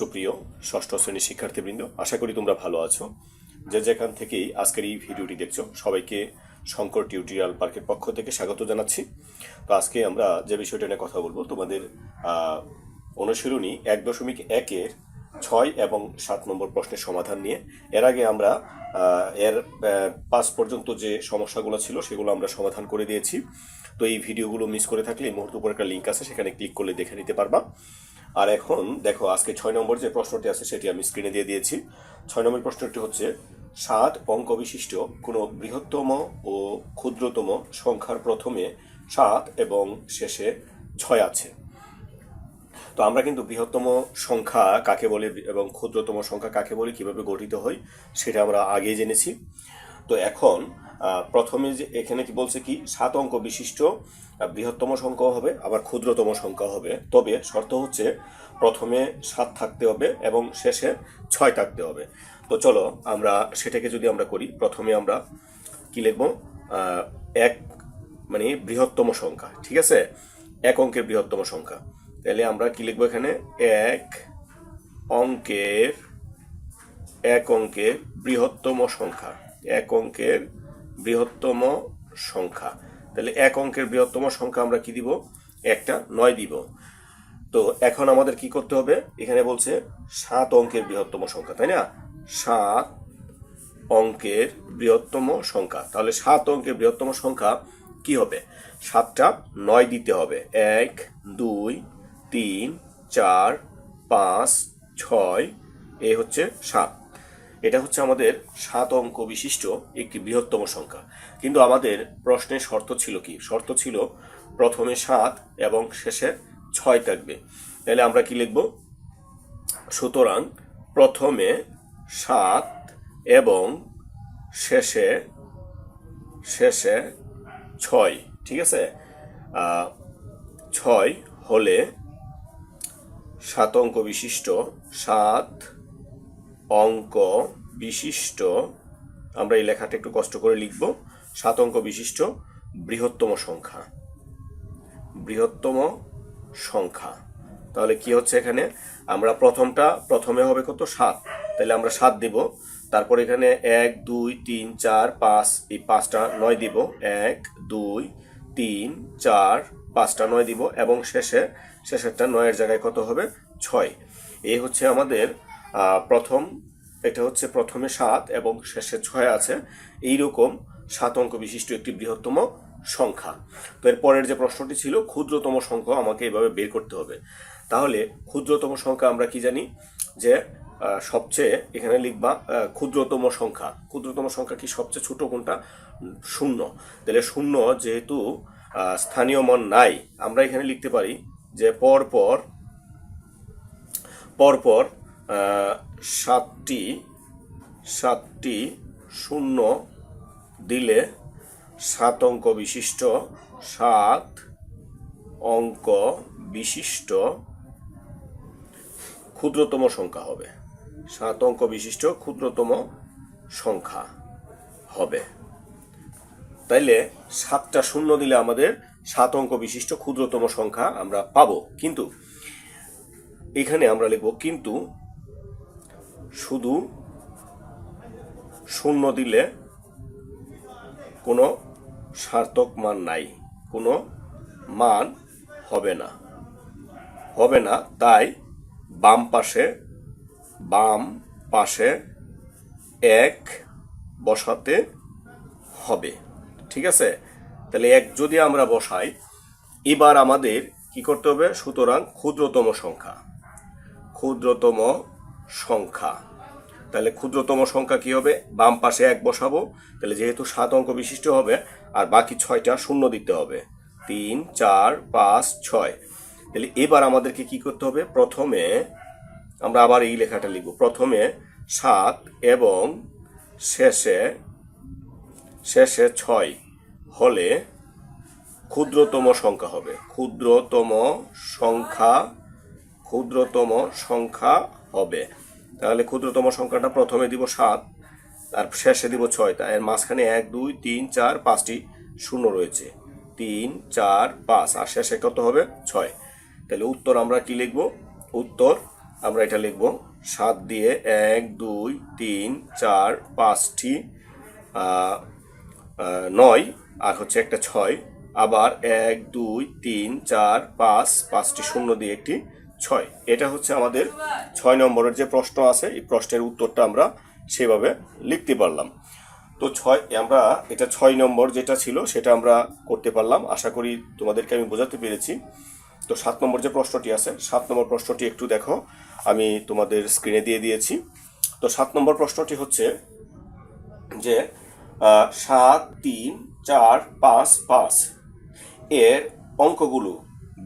সুপ্রিয় ষষ্ঠ শ্রেণির শিক্ষার্থীবৃন্দ, আশা করি তোমরা ভালো আছো। যে যেখান থেকেই আজকের এই ভিডিওটি দেখছ, সবাইকে শঙ্কর টিউটোরিয়াল পার্কের পক্ষ থেকে স্বাগত জানাচ্ছি। তো আজকে আমরা যে বিষয়টা নিয়ে কথা বলব, তোমাদের অনুশীলনী এক দশমিক একের ছয় এবং সাত নম্বর প্রশ্নের সমাধান নিয়ে। এর আগে আমরা এর পাঁচ পর্যন্ত যে সমস্যাগুলো ছিল, সেগুলো আমরা সমাধান করে দিয়েছি। তো এই ভিডিওগুলো মিস করে থাকলে এই মুহূর্তে উপর একটা লিঙ্ক আছে, সেখানে ক্লিক করলে দেখে নিতে পারবা। আর এখন দেখো, আজকে ছয় নম্বর যে প্রশ্নটি আছে সেটি আমি স্ক্রিনে দিয়ে দিয়েছি। ছয় নম্বর প্রশ্নটি হচ্ছে, সাত অঙ্ক বিশিষ্ট কোনো বৃহত্তম ও ক্ষুদ্রতম সংখ্যার প্রথমে সাত এবং শেষে ছয় আছে। তো আমরা কিন্তু বৃহত্তম সংখ্যা কাকে বলে এবং ক্ষুদ্রতম সংখ্যা কাকে বলে কীভাবে গঠিত হয় সেটা আমরা আগেই জেনেছি। তো এখন প্রথমে যে এখানে কি বলছে কি, সাত অঙ্ক বিশিষ্ট বৃহত্তম সংখ্যা হবে, আবার ক্ষুদ্রতম সংখ্যা হবে। তবে শর্ত হচ্ছে প্রথমে সাত থাকতে হবে এবং শেষে ছয় থাকতে হবে। তো চলো আমরা সেটাকে যদি আমরা করি, প্রথমে আমরা কি লিখব? এক মানে বৃহত্তম সংখ্যা, ঠিক আছে? এক অঙ্কের বৃহত্তম সংখ্যা। তাহলে আমরা কি লিখব এখানে? এক অঙ্কের এক অঙ্কের বৃহত্তম সংখ্যা। এক অঙ্কের বৃহত্তম সংখ্যা। তাহলে এক অঙ্কের বৃহত্তম সংখ্যা আমরা কি দিব? একটা, নয় দিব। তো এখন আমাদের কি করতে হবে? এখানে বলছে সাত অঙ্কের বৃহত্তম সংখ্যা, তাই না? সাত অঙ্কের বৃহত্তম সংখ্যা। তাহলে সাত অঙ্কের বৃহত্তম সংখ্যা কি হবে? সাতটা নয় দিতে হবে। এক, দুই, তিন, চার, পাঁচ, ছয়, এ হচ্ছে সাত। এটা হচ্ছে আমাদের সাত অঙ্ক বিশিষ্ট একটি বৃহত্তম সংখ্যা। কিন্তু আমাদের প্রশ্নের শর্ত ছিল কি? শর্ত ছিল প্রথমে সাত এবং শেষে ছয় থাকবে। তাহলে আমরা কি লিখব? সুতরাং প্রথমে সাত এবং শেষে শেষে ছয়, ঠিক আছে? ছয় হলে সাত অঙ্ক বিশিষ্ট, সাত অঙ্ক বিশিষ্ট, আমরা এই লেখাটা একটু কষ্ট করে লিখব, সাত অঙ্ক বিশিষ্ট, বৃহত্তম সংখ্যা। বৃহত্তম সংখ্যা। তাহলে কি হচ্ছে এখানে? আমরা প্রথমটা, প্রথমে হবে কত? সাত। তাহলে আমরা সাত দিব। তারপর এখানে এক, দুই, তিন, চার, পাঁচ, এই পাঁচটা নয় দিব। এক, দুই, তিন, চার, পাঁচটা নয় দিব। এবং শেষে, শেষেরটা নয়ের জায়গায় কত হবে? ছয়। এই হচ্ছে আমাদের প্রথম এটা হচ্ছে প্রথমে সাত এবং শেষে ছয় আছে। এইরকম সাত অঙ্ক বিশিষ্ট একটি বৃহত্তম সংখ্যা। তো এর পরের যে প্রশ্নটি ছিল ক্ষুদ্রতম সংখ্যা আমাকে এভাবে বের করতে হবে। তাহলে ক্ষুদ্রতম সংখ্যা আমরা কি জানি? যে সবচেয়ে এখানে লিখবা ক্ষুদ্রতম সংখ্যা। ক্ষুদ্রতম সংখ্যা কি সবচেয়ে ছোট কোনটা? শূন্য। তাহলে শূন্য যেহেতু স্থানীয় মান নাই আমরা এখানে লিখতে পারি যে পর পর পরপর আহ, সাতটি সাতটি শূন্য দিলে সাত অঙ্ক বিশিষ্ট, সাত অঙ্ক বিশিষ্ট ক্ষুদ্রতম সংখ্যা হবে। সাত অঙ্ক বিশিষ্ট ক্ষুদ্রতম সংখ্যা হবে। তাইলে সাতটা শূন্য দিলে আমাদের সাত অঙ্ক বিশিষ্ট ক্ষুদ্রতম সংখ্যা আমরা পাবো। কিন্তু এখানে আমরা লিখব কিন্তু শুধু শূন্য দিলে কোনো সার্থক মান নাই, কোনো মান হবে না। হবে না, তাই বাম পাশে বাম পাশে এক বসাতে হবে। ঠিক আছে? তাহলে এক যদি আমরা বসাই, এবার আমাদের কি করতে হবে? সুতরাং ক্ষুদ্রতম সংখ্যা। ক্ষুদ্রতম সংখ্যা। তাহলে ক্ষুদ্রতম সংখ্যা কি হবে? বাম পাশে এক বসাবো। তাহলে যেহেতু সাত অঙ্ক বিশিষ্ট হবে, আর বাকি ছয়টা শূন্য দিতে হবে। তিন, চার, পাঁচ, ছয়। তাহলে এবার আমাদেরকে কি করতে হবে? প্রথমে আমরা আবার এই লেখাটা লিখব। প্রথমে সাত এবং শেষে শেষে ছয় হলে ক্ষুদ্রতম সংখ্যা হবে। ক্ষুদ্রতম সংখ্যা ক্ষুদ্রতম সংখ্যা হবে। তাহলে ক্ষুদ্রতম সংখ্যাটা প্রথমে দিব সাত, আর শেষে দিব ছয়। তাই এর মাঝখানে এক, দুই, তিন, চার, পাঁচটি শূন্য রয়েছে। তিন, চার, পাঁচ, আর শেষে কত হবে? ছয়। তাহলে উত্তর আমরা কি লিখব? উত্তর আমরা এটা লিখব সাত দিয়ে এক, দুই, তিন, চার, পাঁচটি নয়, আর হচ্ছে একটা ছয়। আবার এক, দুই, তিন, চার, পাঁচ, পাঁচটি শূন্য দিয়ে একটি ছয়। এটা হচ্ছে আমাদের ছয় নম্বরের যে প্রশ্ন আছে, এই প্রশ্নের উত্তরটা আমরা সেভাবে লিখতে পারলাম। তো ছয়, আমরা এটা ছয় নম্বর যেটা ছিল সেটা আমরা করতে পারলাম। আশা করি তোমাদেরকে আমি বোঝাতে পেরেছি। তো সাত নম্বর যে প্রশ্নটি আছে, সাত নম্বর প্রশ্নটি একটু দেখো। আমি তোমাদের স্ক্রিনে দিয়ে দিয়েছি। তো সাত নম্বর প্রশ্নটি হচ্ছে যে সাত, তিন, চার, পাঁচ পাঁচ এর অঙ্কগুলো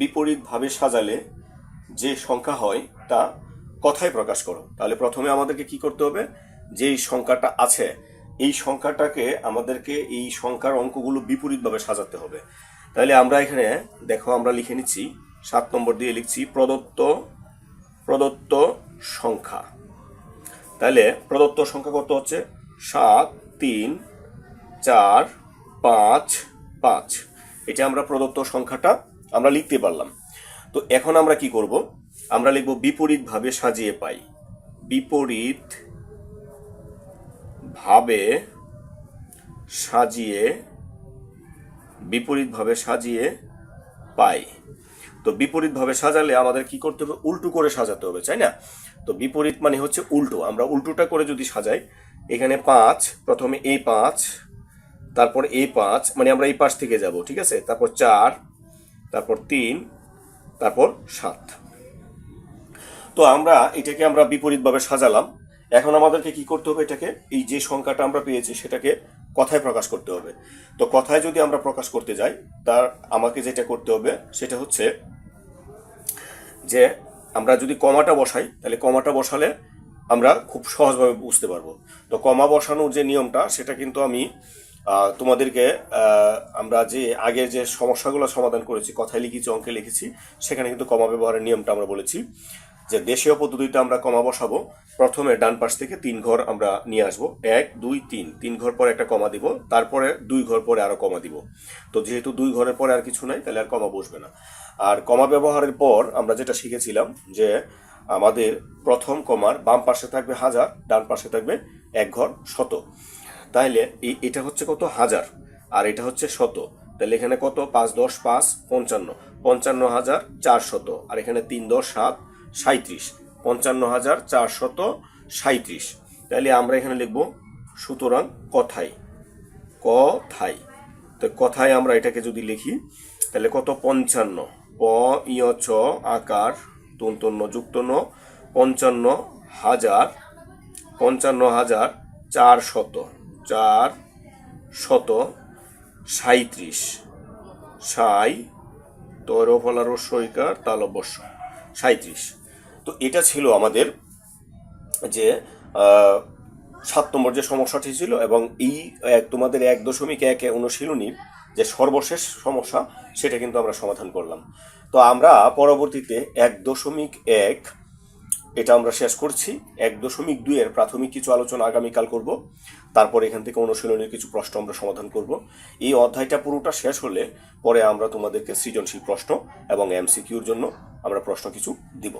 বিপরীতভাবে সাজালে যে সংখ্যা হয় তা কথায় প্রকাশ করো। তাহলে প্রথমে আমাদেরকে কি করতে হবে? যেই সংখ্যাটা আছে, এই সংখ্যাটাকে আমাদেরকে এই সংখ্যার অঙ্কগুলো বিপরীতভাবে সাজাতে হবে। তাহলে আমরা এখানে, দেখো আমরা লিখে নিচ্ছি, সাত নম্বর দিয়ে লিখছি, প্রদত্ত প্রদত্ত সংখ্যা। তাহলে প্রদত্ত সংখ্যা কত হচ্ছে? সাত, তিন, চার, পাঁচ পাঁচ। এটা আমরা প্রদত্ত সংখ্যাটা আমরা লিখতে পারলাম। তো এখন আমরা কি করব? আমরা লিখব, বিপরীতভাবে সাজিয়ে পাই। বিপরীত ভাবে সাজিয়ে, বিপরীতভাবে সাজিয়ে পাই। তো বিপরীতভাবে সাজালে আমাদের কি করতে হবে? উল্টো করে সাজাতে হবে, তাই না? তো বিপরীত মানে হচ্ছে উল্টো। আমরা উল্টোটা করে যদি সাজাই, এখানে পাঁচ, প্রথমে এই পাঁচ, তারপর এই পাঁচ মানে আমরা এই পাশ থেকে যাব, ঠিক আছে? তারপর চার, তারপর তিন তারপর সাত। তো আমরা এটাকে আমরা বিপরীতভাবে সাজালাম। এখন আমাদেরকে কি করতে হবে এটাকে? এই যে সংখ্যাটা আমরা পেয়েছি সেটাকে কথায় প্রকাশ করতে হবে। তো কথায় যদি আমরা প্রকাশ করতে যাই, তার আমাকে যেটা করতে হবে সেটা হচ্ছে যে আমরা যদি কমাটা বসাই, তাহলে কমাটা বসালে আমরা খুব সহজভাবে বুঝতে পারব। তো কমা বসানোর যে নিয়মটা, সেটা কিন্তু আমি তোমাদেরকে আমরা যে আগে যে সমস্যাগুলো সমাধান করেছি, কথায় লিখেছি, অঙ্কে লিখেছি, সেখানে কিন্তু কমা ব্যবহারের নিয়মটা আমরা বলেছি যে দেশীয় পদ্ধতিতে আমরা কমা বসাবো। প্রথমে ডান পাশ থেকে তিন ঘর আমরা নিয়ে আসব। এক, দুই, তিন। তিন ঘর পরে একটা কমা দিব, তারপরে দুই ঘর পরে আরও কমা দিব। তো যেহেতু দুই ঘরের পরে আর কিছু নাই, তাহলে আর কমা বসবে না। আর কমা ব্যবহারের পর আমরা যেটা শিখেছিলাম যে আমাদের প্রথম কমার বাম পাশে থাকবে হাজার, ডান পাশে থাকবে এক ঘর শত। এই এটা হচ্ছে কত? হাজার। আর এটা হচ্ছে শত। তাহলে এখানে কত? পাঁচ, দশ, পাঁচ, পঞ্চান্ন। পঞ্চান্ন হাজার চারশত। আর এখানে তিন, দশ, সাত সাঁত্রিশ পঞ্চান্ন হাজার চারশত সাঁত্রিশ তাহলে আমরা এখানে লিখব সুতরাং কথায় কথাই। তো কথায় আমরা এটাকে যদি লিখি তাহলে কত? পঞ্চান্ন। প ইয় চ আকার, তন্তন্য যুক্ত ন পঞ্চান্ন হাজার পঞ্চান্ন হাজার চার শত চার শত সাঁত্রিশ সাই তর ফলার সৈকার তালবস্য সাঁত্রিশ তো এটা ছিল আমাদের যে সাত নম্বর যে সমস্যাটি ছিল এবং এই এক, তোমাদের এক দশমিক এক অনুশীলনীর যে সর্বশেষ সমস্যা, সেটা কিন্তু আমরা সমাধান করলাম। তো আমরা পরবর্তীতে এক দশমিক এক এটা আমরা শেষ করছি। এক দশমিক দুইয়ের প্রাথমিক কিছু আলোচনা আগামীকাল করব। তারপর এখান থেকে অনুশীলনের কিছু প্রশ্ন আমরা সমাধান করব। এই অধ্যায়টা পুরোটা শেষ হলে পরে আমরা তোমাদেরকে সৃজনশীল প্রশ্ন এবং এমসিকিউর জন্য আমরা প্রশ্ন কিছু দিব।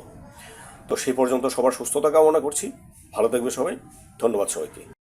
তো সেই পর্যন্ত সবার সুস্থতা কামনা করছি। ভালো থাকবে সবাই। ধন্যবাদ সবাইকে।